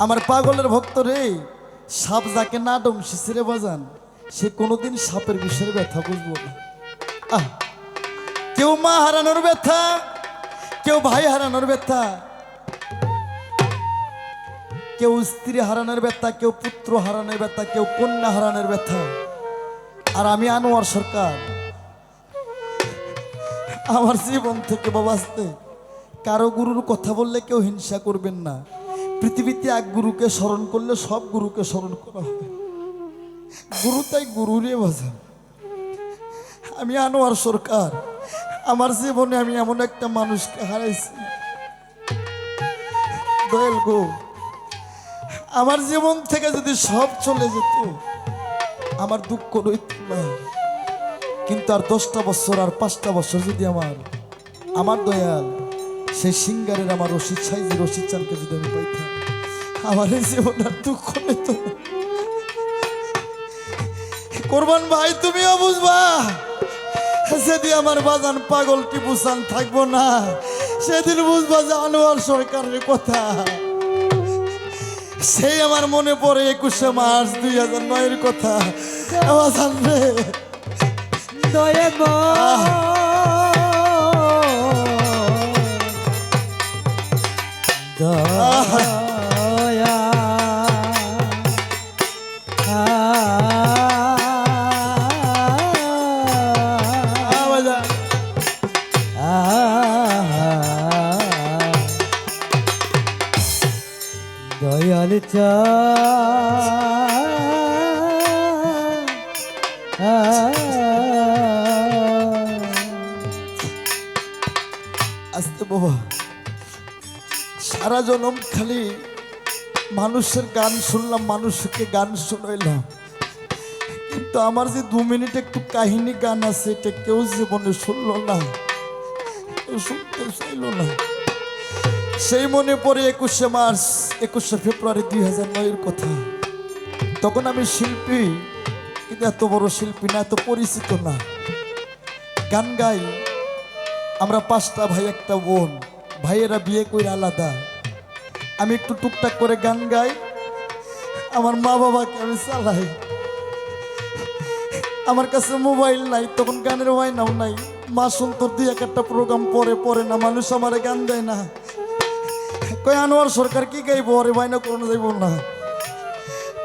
আমার পাগলের ভক্ত রে, সাপ যাকে না ডংসি ছেড়ে বাজান, সে কোনোদিন সাপের বিষয়ে ব্যথা বুঝব না। আহ, কেউ মা হারানোর ব্যথা, কেউ ভাই হারানোর ব্যথা, কেউ স্ত্রী হারানোর ব্যথা, কেউ পুত্র হারানোর ব্যথা, কেউ কন্যা হারানোর ব্যথা। আর আমি আনোয়ার সরকার। আমার জীবন থেকে বাবাস্তে কারও গুরুর কথা বললে কেউ হিংসা করবেন না। পৃথিবীতে এক গুরুকে স্মরণ করলে সব গুরুকে স্মরণ করা হবে। গুরু তাই গুরুরে বাজান আমি আনোয়ার সরকার। আমার জীবনে আমি এমন একটা মানুষকে হারাইছি। দয়াল গো, আমার জীবন থেকে যদি সব চলে যেত, আমার দুঃখ রইত না। কিন্তু আর দশটা বছর আর পাঁচটা বছর যদি আমার আমার দয়াল সেই সিঙ্গারের আমার রশিদ সাইজি রশিদ চানকে যদি আমি পাইতাম। আমার এই জীবন আর দুঃখ পেত। কোরবান ভাই তুমিও বুঝবা সেদিন আমার বাজান পাগল টিপুসান থাকব না। সেদিন বুঝবা যে আনোয়ার সরকারের কথা। সেই আমার মনে পড়ে একুশে মার্চ দুই হাজার নয়ের কথা। বাজান রে দয়ে দয়া সারা জনম খালি মানুষের গান শুনলাম, মানুষকে গান শুনাইলাম। কিন্তু আমার যে দু মিনিট একটু কাহিনী গান আছে, এটা কেউ জীবনে শুনলো না, কেউ শুনতে চাইলো না। সেই মনে পড়ে একুশে মার্চ, একুশে ফেব্রুয়ারি দুই হাজার নয়ের কথা। তখন আমি শিল্পী, কিন্তু এত বড় শিল্পী না, এত পরিচিত না। গান গাই, আমরা পাঁচটা ভাই, একটা বোন, ভাইয়েরা বিয়ে করে আলাদা। আমি একটু টুকটাক করে গান গাই। আমার মা বাবাকে আমি চালাই। আমার কাছে মোবাইল নাই, তখন গানের নাও নাই। মা শুনতো, দুই এক একটা প্রোগ্রাম পরে পরে না, মানুষ আমারে গান দেয় না। কই আনোয়ার সরকার কি গাইব? আরে বাইনা কোনো যাইব না।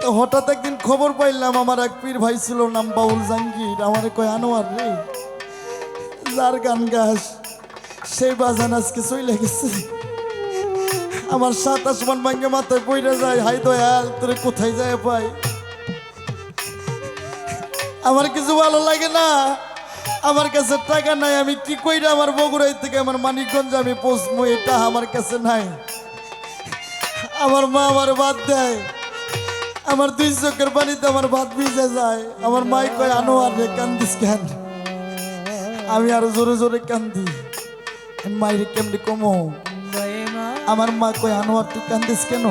তো হঠাৎ একদিন খবর পাইলাম, আমার এক পীর ভাই ছিল, নাম বাউল জাঙ্গির আমার কয়, আনোয়ার রে, যার গান গাস, সেই বাজান আজকে চলে গেছে। আমার সাত আসমান ভাঙ্গে মাথায় পইরা যায়, হাই দয়াল, তোরে কোথায় যায় পাই আমার কিছু ভালো লাগে না। আমার কাছে টাকা নাই, আমি কি কইরা আমার বগুড়াই থেকে আমার মানিকগঞ্জে আমি পৌঁছবো? এটা আমার কাছে নাই। আমার মা আমার বাদ দেয়। আমার দুই চোখের পানিতে আমার ভাত ভিজে যায়। আমার মাই কয় আনোয়ার রে, কান্দিস কেন? আমি আরও জোরে জোরে কান্দি। মায়ের কেমনি কমো? আমার মা কয়, আনোয়ার, তুই কান্দিস কেন?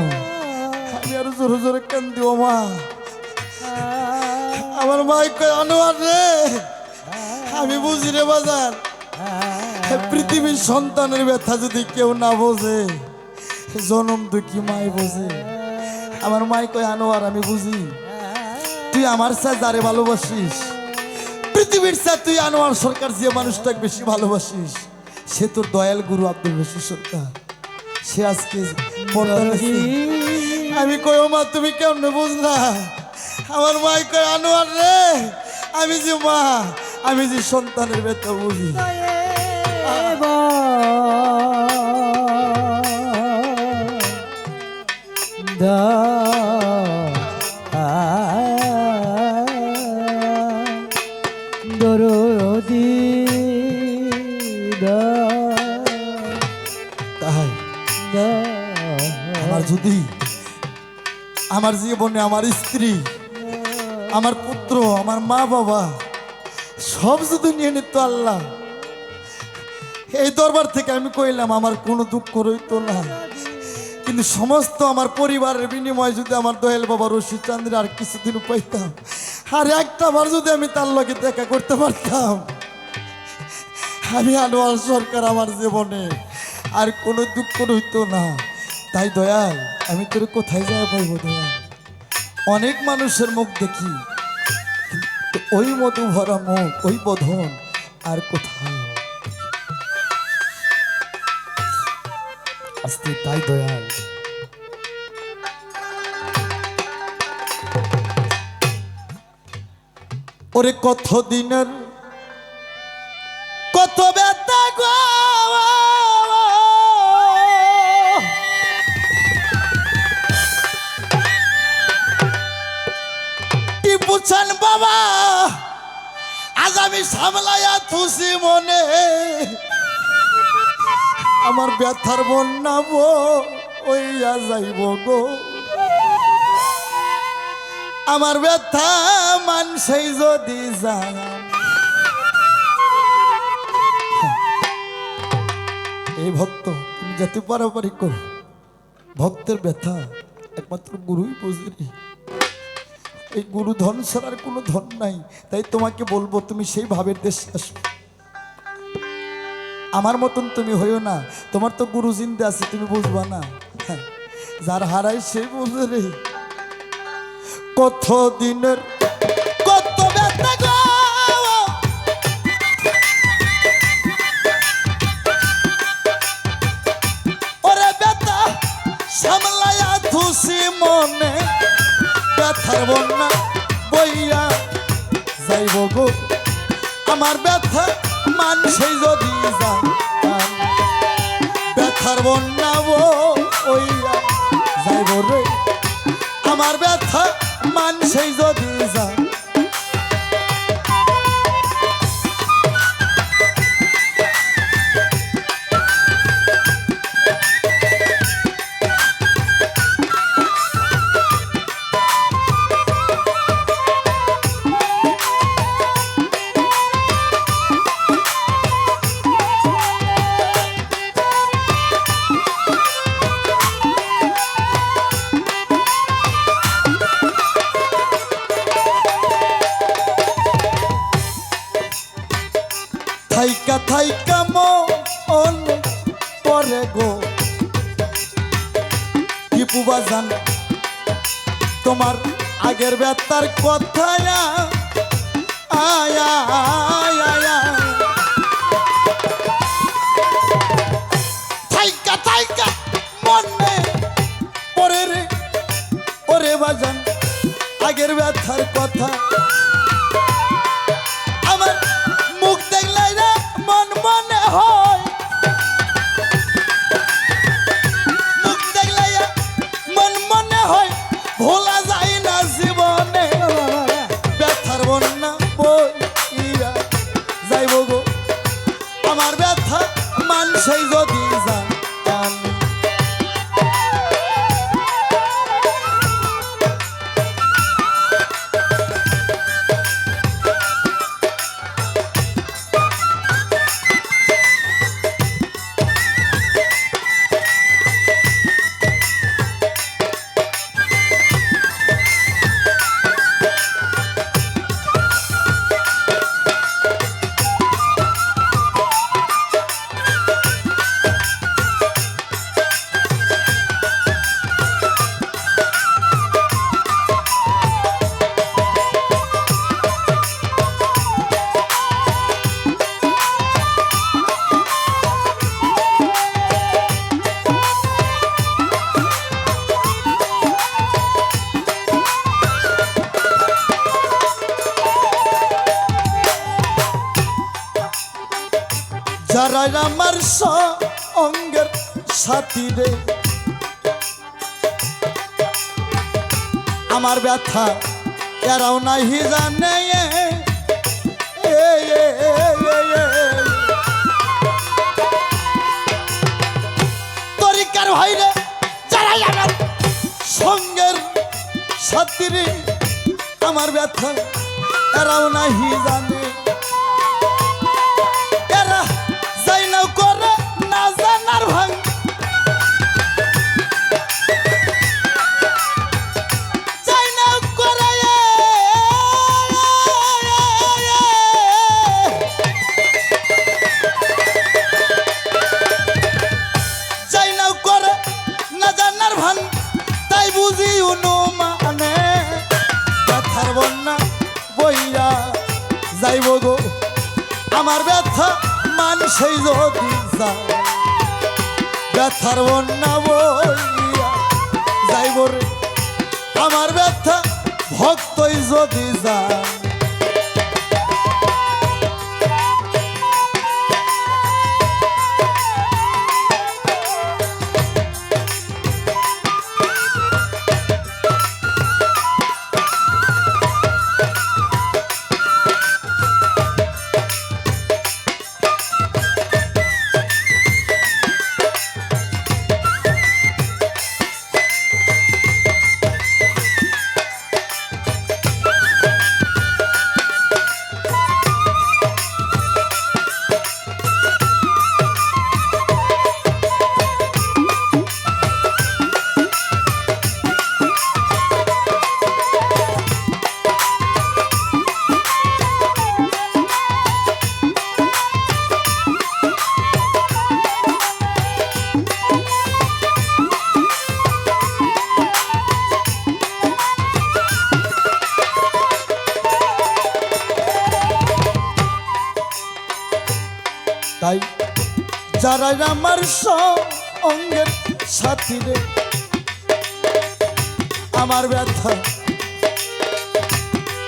আমি আরও জোরে জোরে কান্দি, ও মা। আমার মাই কয়, আনোয়ার রে, আমি বুঝি রে বাজার। পৃথিবীর সন্তানের ব্যথা যদি কেউ না বোঝে, জনম দুঃখী মাই বোঝে? আমার মাই কয়, আনোয়ার, আমি বুঝি। তুই আমার সাথে যারে ভালোবাসিস, পৃথিবীর সাথে তুই আনোয়ার সরকার যে মানুষটাকে বেশি ভালোবাসিস, সে তোর দয়াল গুরু আব্দুল রশিদ সরকার। সে আজকে আমি কই মা তুমি কেমনে বুঝলা? আমার মাই কয়, আনোয়ার রে, আমি যে মা, আমি যে সন্তানের বেতন বুঝি। দরদি যদি আমার জীবনে আমার স্ত্রী, আমার পুত্র, আমার মা বাবা, সব যদি নিয়ে নিত আল্লাহ, এই দরবার থেকে আমি কইলাম, আমার কোনো দুঃখ রইতো না। কিন্তু সমস্ত আমার পরিবারের বিনিময়ে যদি আমার দয়াল বাবা রশিদ চান্দ্র আর কিছুদিন পাইতাম আর একটা বার যদি আমি তার লগে দেখা করতে পারতাম, আমি আনোয়ার সরকার আমার জীবনে আর কোনো দুঃখ রইতো না। তাই দয়াল, আমি তোর কোথায় যাওয়া পাইব দয়াল? অনেক মানুষের মুখ দেখি ওই মধু ভরা মুখ, ওই বধন আর কোথায় আস্তে তাই দয়াল। ওরে কত দিনের আমার ব্যথার বন্যাব ওইয়া যাইব গো। আমার ব্যথা মানসেই যদি জান এই ভক্ত, তুমি যাতে পারাপারি করো। ভক্তের ব্যথা একমাত্র গুরুই বুঝে রে। এই গুরু ধন ছাড়ার কোনো ধন নাই, তাই তোমাকে বলব তুমি সেই ভাবের দেশে আসো আমার মতন তুমি হইও না। তোমার তো গুরু জিন্দে আছে তুমি বুঝবা না। হ্যাঁ, যার হারাই সে বুঝে রে। কত দিনের কত ব্যথা ওরে ব্যথা সামলায়া মনে আমার ব্যথা মানসে যদি ব্যথার বন্যা ওই যাইব রে। আমার ব্যথা মানসে যদি যান আগের ব্যথার কথা আয়া আয়া থাইকা থাইকা মনে পরে রে, ওরে বাজান আগের ব্যথার কথা আমার মুখ দেখলে রে মন মনে হয়। মানসই যদি যান আমার অঙ্গের সাথী রে আমার ব্যথা এরাও নাহি জানে। তরিকার ভাইরে যারা আমার সঙ্গের সাথী রে আমার ব্যথা এরাও নাহি জানে যাইব গো আমার ব্যথা মান সেই যদি ব্যথার বন্যা বইয়া যাইব রে। আমার ব্যথা ভক্তই যদি যায় তাই যারা আমার অঙ্গের সাথী রে আমার ব্যথা।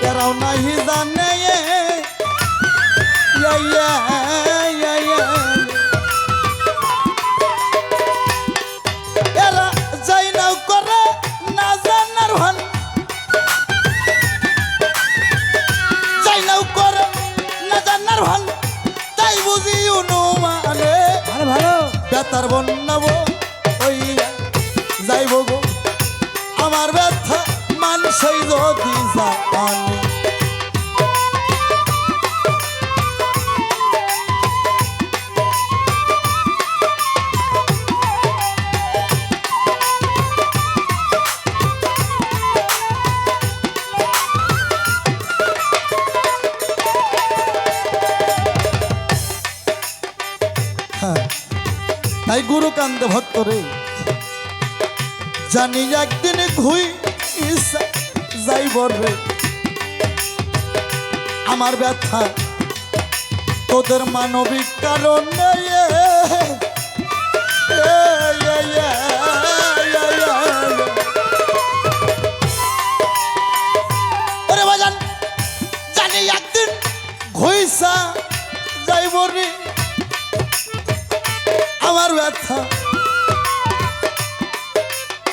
এরাও নাহি জানে। ইয়া, ইয়া, ব্যথার বন্যাব ওই যাইব গো। আমার ব্যথা মানুষই যদি জানে গুরু ভক্ত রে জানি একদিন ঘুই যাই রে। আমার ব্যথা তোদের মানবিক কারণে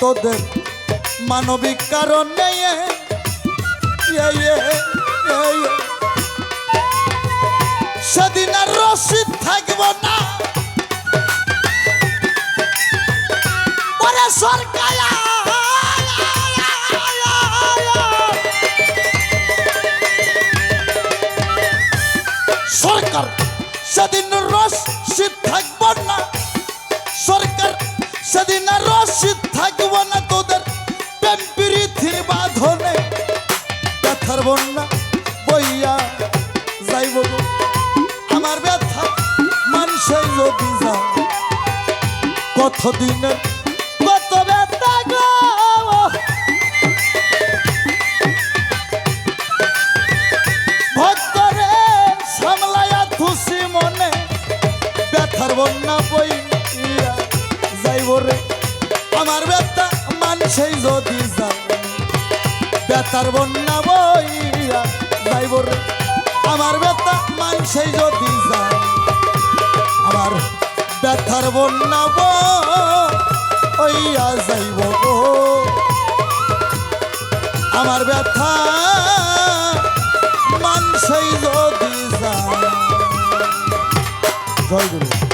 তোদের মানবিক কারণে এ। সেদিন আর রসিদ থাকব না। সরকার সেদিন রসিদ থাকব না। সেদিন আর রসিদ থাকব না তোদের। প্রেম প্রীতির বাঁধনে ব্যথার বন্যা বইয়া যাইব। আমার ব্যথা মানুষের যদি ভক্তরে সামলায়া খুশি মনে ব্যথার বন্যা বইয়া যাইব রে। আমার ব্যথা মানুষই যদি ব্যথার বন্যা বইয়া যাইব রে। আমার ব্যথা যদি আমার ব্যথার বন্যা বইয়া যাইব আমার ব্যথা যদি জয় গুরু।